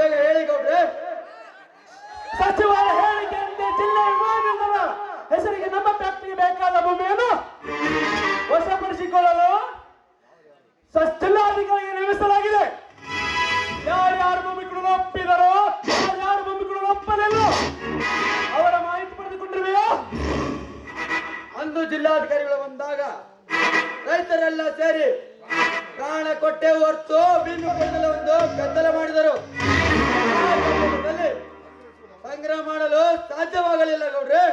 ಬೇಗ ಹೇಳಿ ಗೌಡ್ರೆ ಸಚಿವರ ಹೇಳಿಕೆಯಂತೆ ಜಿಲ್ಲೆ ವಿಮಾನಗಳ ಹೆಸರಿಗೆ ನಮ್ಮ ಫ್ಯಾಕ್ಟರಿಗೆ ಬೇಕಾದ ಭೂಮಿಯನ್ನು ವಶಪಡಿಸಿಕೊಳ್ಳಲು ಜಿಲ್ಲಾಧಿಕಾರಿಗೆ ನೇಮಿಸಲಾಗಿದೆ. ಯಾರ್ಯಾರು ಭೂಮಿ ಕೂಡ ಒಪ್ಪಿದರೋ, ಯಾರು ಭೂಮಿ ಕೂಡ ಒಪ್ಪಲಿಲ್ಲ ಅವರ ಮಾಹಿತಿ ಪಡೆದುಕೊಂಡಿರುವೆಯೋ ಅಂದು ಜಿಲ್ಲಾಧಿಕಾರಿಗಳು ಬಂದಾಗ ರೈತರೆಲ್ಲ ಸೇರಿ ಕಾಣ ಕೊಟ್ಟೆ ಹೊರ್ತು ಬಿಲ್ಲು ಒಂದು ಗದ್ದಲ ಮಾಡಿದರು. ಸಂಗ್ರಹ ಮಾಡಲು ಸಾಧ್ಯವಾಗಲಿಲ್ಲ ಗೌಡ್ರೆ.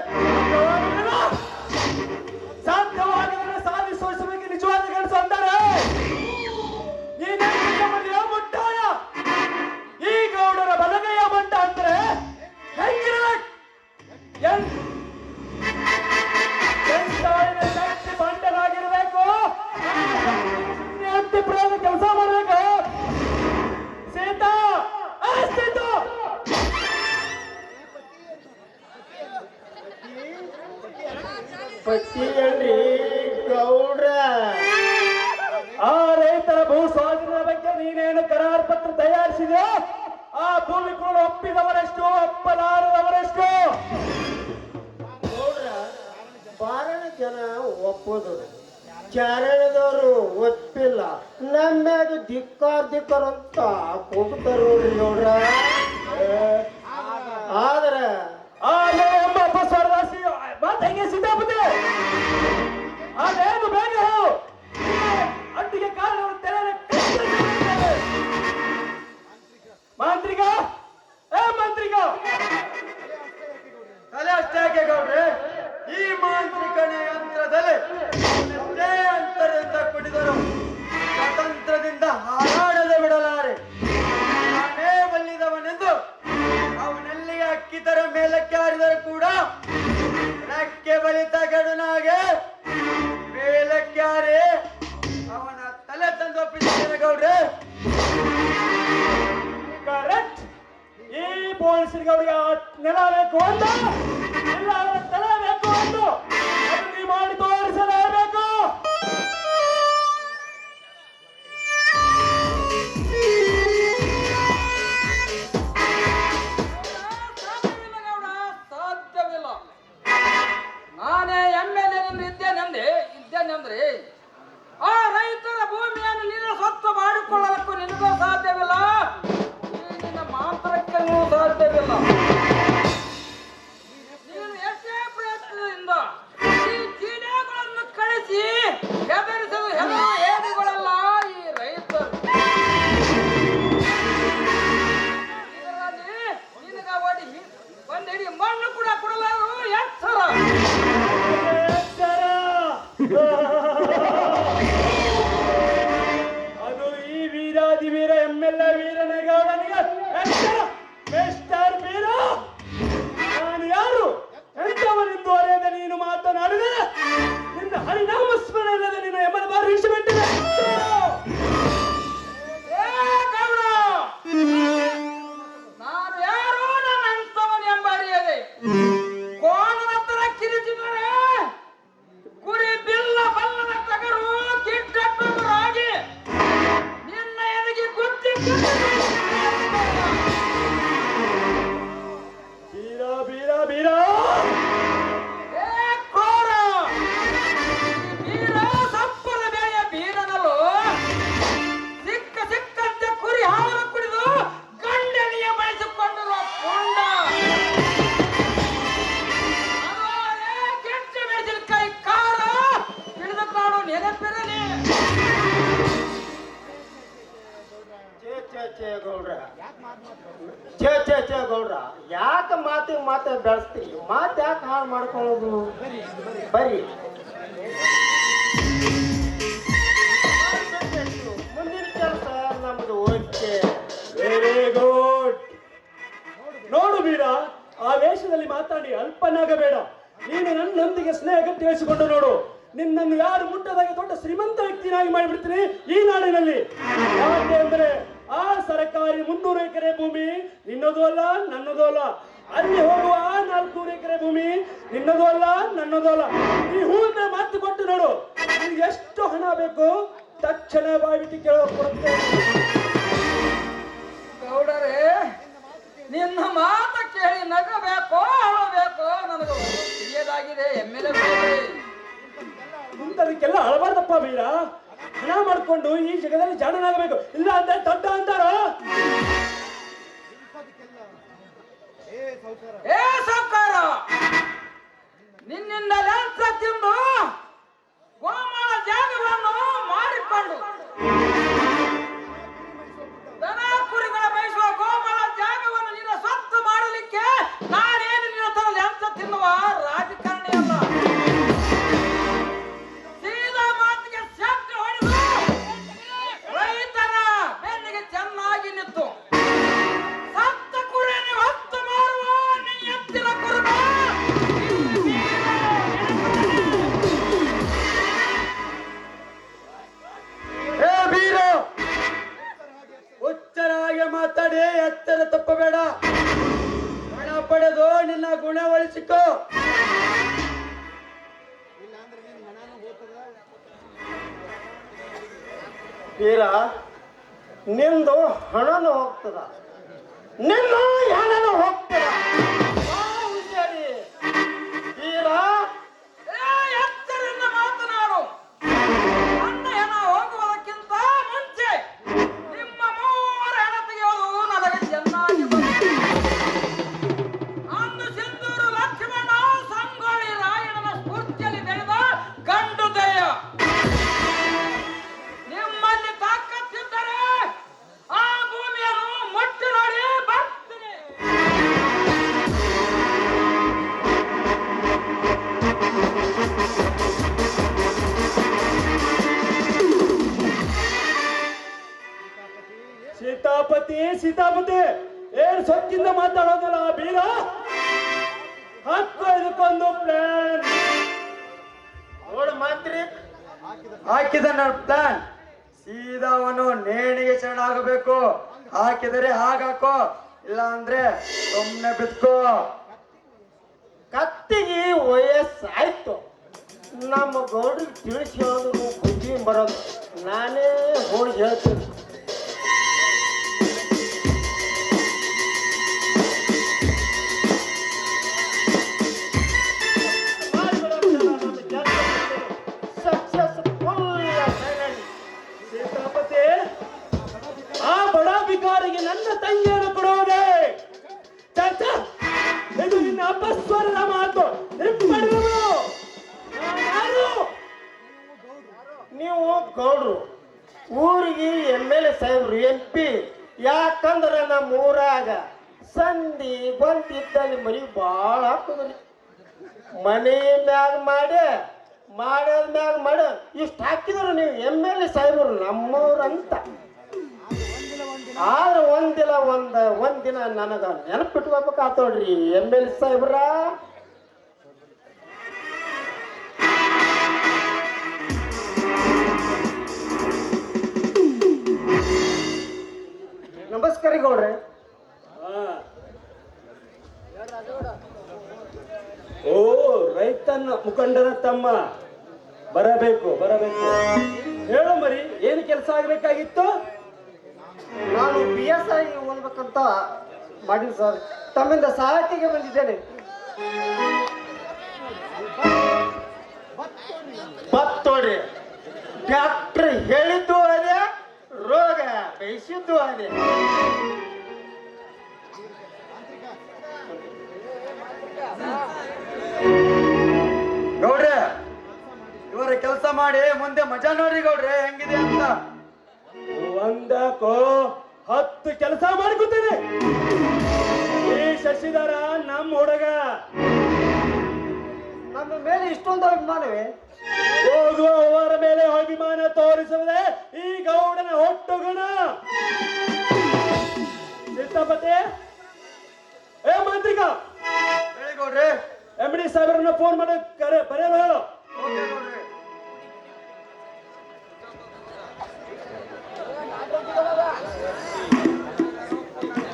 ಪಟ್ಟಿ ಗೌಡ ಗೌಡ್ರ. ಆ ರೈತರ ಭೂ ಸ್ವಾಧೀನ ಬಗ್ಗೆ ನೀನೇನು ಕರಾರ ಪತ್ರ ತಯಾರಿಸಿದೆ? ಆ ಭೂಮಿ ಕೂಡ ಒಪ್ಪಿದವರೆಷ್ಟು ಒಪ್ಪಲಾರದವರೆಷ್ಟು. ಬಾರಣ ಜನ ಒಪ್ಪೋದು ಚಾರಣದವರು ಒಪ್ಪಿಲ್ಲ. ನಮ್ಮ ಧಿಕ್ಕಾರ ಧಿಕ್ಕಾರ ಅಂತ ಕೊಡ್ತಾರ ನೋಡ್ರಿ ಆದ್ರೆ ಬಲಿತ ಗಡುನಾಗೆ ಮೇಲಕ್ಕಾರೆ ಅವನ ತಲೆ ತಂದು ಒಪ್ಪಿದ್ದೇನೆ ಗೌಡ್ರೆ. ಕರೆಕ್ಟ್ ಈ ಪೊಲೀಸರಿಗೆ ಅವ್ರಿಗೆ ನೆಲ ಬೇಕು ಅಂತ ಇಲ್ಲ ಮಾತ ಬೆಳೆಸ್ತೀರಿ ಮಾತು ಯಾಕೆ ಹಾಳು ಮಾಡ್ಕೊಳ್ಳೋದು? ಬರೀ. ಮುಂದಿನ ಕೆಲಸ ನಮ್ದು ಓಕೆ. ವೆರಿ ಗುಡ್ ನೋಡು ಬೀರ ಆ ವೇಷದಲ್ಲಿ ಮಾತಾಡಿ ಅಲ್ಪನಾಗಬೇಡ. ನೀನು ನನ್ನೊಂದಿಗೆ ಸ್ನೇಹ ತಿಳಿಸಿಕೊಂಡು ನೋಡು. ನಿನ್ನನ್ನು ಯಾರು ಮುಟ್ಟದಾಗ ದೊಡ್ಡ ಶ್ರೀಮಂತ ವ್ಯಕ್ತಿನಾಗಿ ಮಾಡಿಬಿಡ್ತೀನಿ ಈ ನಾಡಿನಲ್ಲಿ. ಯಾಕೆ ಅಂದ್ರೆ ಆ ಸರ್ಕಾರಿ ಮುನ್ನೂರು ಎಕರೆ ಭೂಮಿ ನಿನ್ನದು ಅಲ್ಲ, ನನ್ನದು ಅಲ್ಲ. ಅಲ್ಲಿ ಹೋಗುವ ನಾಲ್ಕೂರು ಎಕರೆ ಭೂಮಿ ನಿನ್ನದು ಅಲ್ಲ ನನ್ನದು ಅಲ್ಲ. ಈ ಹೂವಿನ ಮಾತು ಕೊಟ್ಟು ನೋಡು. ನಿನ್ಗೆ ಎಷ್ಟು ಹಣ ಬೇಕು? ತಕ್ಷಣ ಬಾಯ್ಬಿಟ್ಟು ಕೇಳೋ ಕೊಡುತ್ತೆ. ಗೌಡರೇ ನಿನ್ನ ಮಾತ ಕೇಳಿ ನಗಬೇಕು ಅಳಬೇಕು ನನಗೆ ತಿಳಿಯದಾಗಿದೆ ಎಂ ಎಲ್ ಎ ಇಂಥದಕ್ಕೆಲ್ಲ ಅಳಬಾರ್ದಪ್ಪ ಬೀರ ಹಣ ಮಾಡ್ಕೊಂಡು ಈ ಜಗದಲ್ಲಿ ಜಾಣನಾಗಬೇಕು. ಇಲ್ಲ ಅಂದ್ರೆ ದೊಡ್ಡ ಅಂತಾರೋ? ಏ ಸಾವುಕಾರ ನಿನ್ನಿಂದ ಲೆಂಚ ತಿಂದು ಗೋಮಾಳ ಜಾಗವನ್ನು ಮಾರಿಕೊಂಡು ವೀರ ನಿಂದು ಹಣನು ಹೋಗ್ತದ. ನಿನ್ನ ಹಣನು ಹೋಗ್ತದ. ಬಂದು ಪ್ಲಾನ್ ಅವಳು ಮಂತ್ರಿ. ಹಾಕಿದ ನನ್ನ ಪ್ಲಾನ್ ಸೀದಾವನು ನೇಣಿಗೆ ಶರಣಾಗಬೇಕು ಹಾಕಿದರೆ ಹಾಗಾಕೋ ಇಲ್ಲ ಅಂದ್ರೆ ಸುಮ್ಮನೆ ಬಿತ್ಕೋ. ಕತ್ತಿಗೆ ವಯಸ್ಸಾಯ್ತು. ನಮ್ಮ ಗೌಡ್ರಿಗೆ ತಿಳಿಸಿ ಹೇಳಿದ್ರು ಬುದ್ಧಿ ಬರೋದು. ನಾನೇ ಹೋಗಿ ಹೇಳ್ತೀನಿ. ಮನೆ ಮ್ಯಾಗ ಮಾಡಿ, ಮಾಡಿದ ಮ್ಯಾಗ ಮಾಡ, ಇಷ್ಟು ಹಾಕಿದ್ರು ನೀವು ಎಂ ಎಲ್ ಎ ಸಾಹೇಬ್ರು ನಮ್ಮವ್ರಂತ ಆದ್ರೆ ಒಂದಿಲ್ಲ ಒಂದ, ಒಂದಿನ ನನಗ ನೆನಪಿಟ್ಕೋಬೇಕಾತೋಡ್ರಿ ಎಂ ಎಲ್ ಎ ಸಾಹೇಬ್ರ. ನಮಸ್ಕಾರ ಗೌಡ್ರೆ ಆ. ಓ ಮುಖಂಡನ ತಮ್ಮ. ಬರಬೇಕು ಬರಬೇಕು. ಹೇಳು ಮರಿ ಏನು ಕೆಲಸ ಆಗ್ಬೇಕಾಗಿತ್ತು? ನಾನು ಬಿ ಎಸ್ ಐ ಓದ್ಬೇಕಂತ ಮಾಡಿನಿ ಸರ್. ತಮ್ಮಿಂದ ಸಾಹಿತಿಗೆ ಬಂದಿದ್ದೇನೆ. ಬತ್ತೋಡಿ ಡಾಕ್ಟರ್ ಹೇಳಿದ್ದು ಅದೇ ರೋಗ ಬಯಸಿದ್ದು ಅದೇ. ಮಾಡಿ ಮುಂದೆ ಮಜಾ ನೋಡ್ರಿ ಗೌಡ್ರೆ ಹೆಂಗಿದೆ ಅಂತ. ಒಂದಕ್ಕೋ ಹತ್ತು ಕೆಲಸ ಮಾಡ್ಕೊತೇನೆ ಈ ಶಶಿಧರ ನಮ್ಮ ಹುಡುಗ. ನಮ್ಮ ಮೇಲೆ ಇಷ್ಟೊಂದು ಅಭಿಮಾನವೇ? ಹೋಗುವವರ ಮೇಲೆ ಅಭಿಮಾನ ತೋರಿಸುವುದೇ ಈ ಗೌಡನ ಹೊಟ್ಟು ಗುಣ. ಏ ಮಂತ್ರಿಕ. ಹೇಳಿ ಗೌಡ್ರೆ. ಎಂ ಡಿ ಸಾಹೇಬ್ರನ್ನ ಫೋನ್ ಮಾಡಿ ಕರೆ ಬರೆಯಲು ಹೇಳು.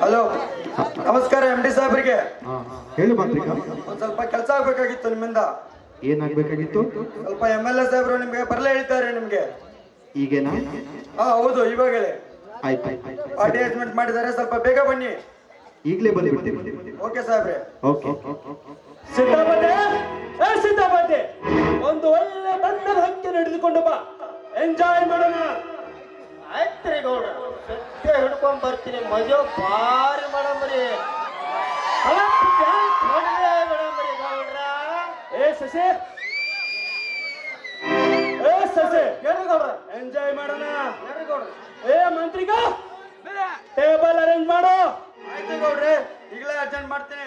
ಹಲೋ ನಮಸ್ಕಾರ ಎಂ ಡಿ ಸಾಹೇಬ್ರಿಗೆ. ಹೇಳಿ ಒಂದ್ ಸ್ವಲ್ಪ ಕೆಲಸ ಆಗ್ಬೇಕಾಗಿತ್ತು ನಿಮ್ಮಿಂದ. ಏನಾಗ್ಬೇಕಾಗಿತ್ತು? ಸ್ವಲ್ಪ ಎಂ ಎಲ್ ಎ ಸಾಹೇಬ್ರು ನಿಮ್ಗೆ ಬರಲೇ ಹೇಳ್ತಾರೆ ನಿಮ್ಗೆ. ಈಗೇನಾ? ಹಾ ಹೌದು ಇವಾಗಲೇ. ಆಯ್ತು ಆಯ್ತು ಪಾರ್ಟಿ ಅರೇಂಜ್ಮೆಂಟ್ ಮಾಡಿದ್ದಾರೆ ಸ್ವಲ್ಪ ಬೇಗ ಬನ್ನಿ. ಈಗಲೇ ಬಂದ್ಬಿಡ್ತೀನಿ ಓಕೆ ಸಾಹೇಬ್ರೆ. ಓಕೆ. ಸೀತಾಪತಿ ಏ ಸೀತಾಪತಿ ಒಂದು ಒಳ್ಳೆ ಬಣ್ಣದ ಹಕ್ಕಿ ನಡೆದುಕೊಂಡು ಬಾ. ಹಿಡ್ಕೊಂಡ್ ಬರ್ತೀನಿ. ಮಜೋ ಭಾರಿ ಮಾಡಮ್ರಿ ನೋಡಿದ್ರೆ ಮೇಡಮ್ರಿ ಗೌಡ್ರ ಏ ಗೌಡ್ರ ಎಂಜಾಯ್ ಮಾಡೋಣ. ಗೌಡ್ರ ಏ ಮಂತ್ರಿಗ. ಟೇಬಲ್ ಅರೇಂಜ್ ಮಾಡು. ಆಯ್ತು ಗೌಡ್ರೆ ಈಗಲೇ ಅರ್ಜೆಂಟ್ ಮಾಡ್ತೀನಿ.